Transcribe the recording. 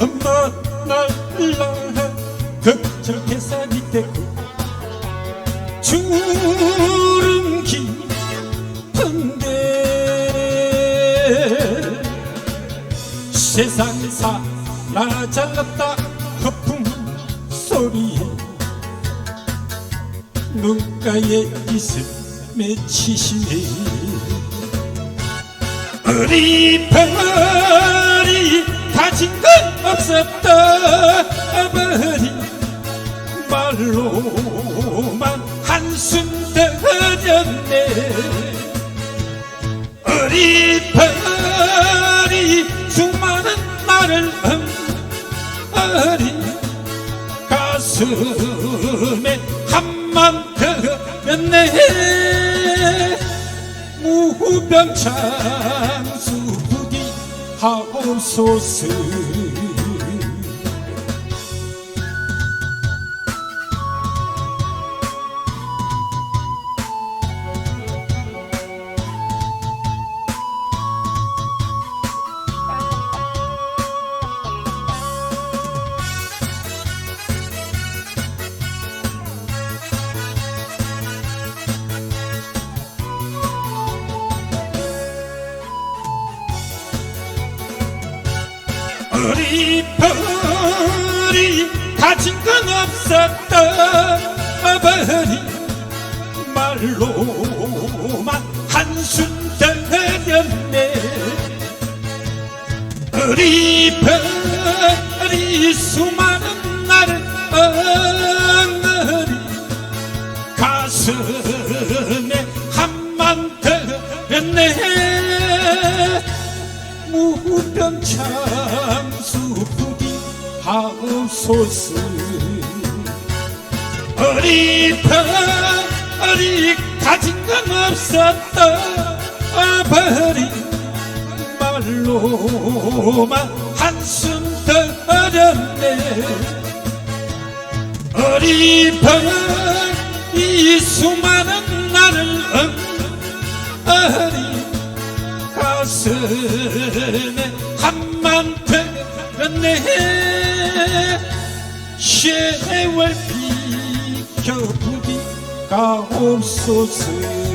엄마 날라. 걱정 계산이 되고 주름 깊은데 세상 사라졌다. 거품 소리에 눈가에 있음 맺히시네. 어리벙어리 없었다. 버리 말로만 한숨 우리 벌이 수많은 나를 엉어리 가슴에 한만 들였네. 무병장수 부디 하옵소서 우리 벌이 가진 건 없었다 버리. 말로만 한숨 들였네. 우리 벌이 수많은 나를 엉어리 가슴에 한만 들였네. 무병참수 부디 하옵소서 우리 벌이 가진 건 없었다. 버리 말로만 한숨 들였네. 우리 벌이 수많은 나를 엉어리 가슴에 한만 들었네 세월 비켜 부디 가옵소서